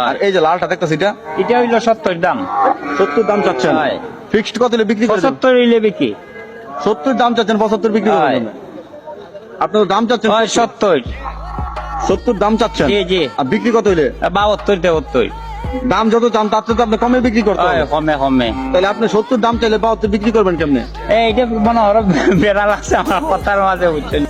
আর এই যে লালটা দেখতেছি এটা? এটা হইল সত্তর দাম। সত্তর দাম চাচ্ছেন। ফিক্সড কত হলে বিক্রি করে পঁচাত্তর হইলে বিক্রি। সত্তর দাম চাচ্ছেন পঁচাত্তর বিক্রি করবেন আপনার দাম চাচ্ছেন সত্তর। সত্তর। দাম চাচ্ছেন? জি, জি। আর বিক্রি কত হইলে? বাহাত্তর তেহত্তর। দাম যত চান তার তো আপনি কমে বিক্রি করতে হয় কমে কমে। তাহলে আপনি সত্তর দাম চাইলে বাহাত্তর বিক্রি করবেন কেমনে? এইটা মনে হয় বেড়া লাগছে আমার কথার মাঝে বুঝছেন।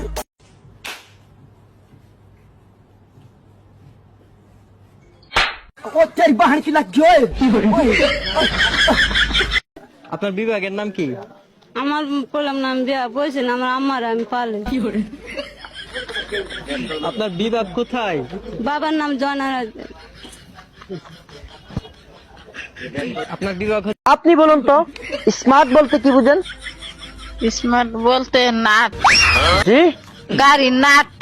আপনার বিভাগের নাম কি? আমার বললাম না আমি বলছেন আমার আম্মার আমি পালে। আপনার বিভাগ কোথায়? বাবার নাম জয়নারাজ আপনার বিভাগ আপনি বলুন তো স্মার্ট বলতে কি বুঝেন? স্মার্ট বলতে নাট। জি? গাড়ি নাট।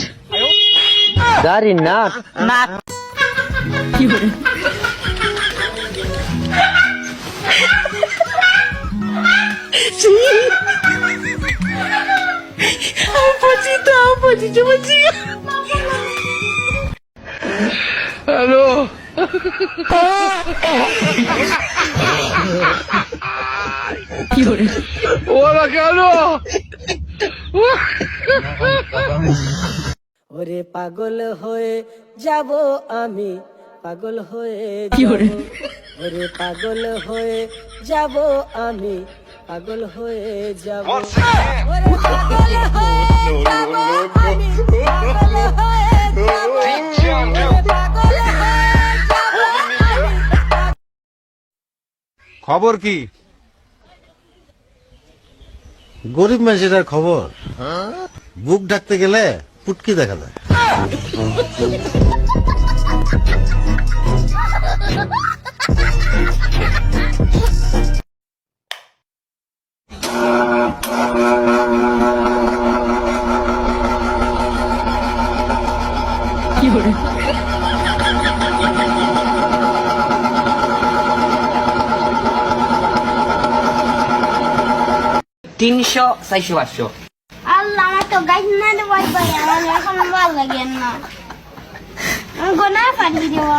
গাড়ি নাট? নাট। ওরে পাগল হয়ে যাব আমি। পাগল হয়ে ওরে পাগল হয়ে যাব আমি পাগল হয়ে যাব। ওরে পাগল হয়ে যাব আমি। পাগল হয়ে যাব। ওরে পাগল হয়ে যাব আমি। খবর কি? গরিব মানুষের খবর। বুক ডাকতে গেলে পুটকি দেখা যায়। তিনশো, চারশো, পাঁচশো। আল্লাহ, আমার তো গাছ না দেওয়াই আমার এখন ভালো লাগে না। গোনা পাঠিয়ে দেবো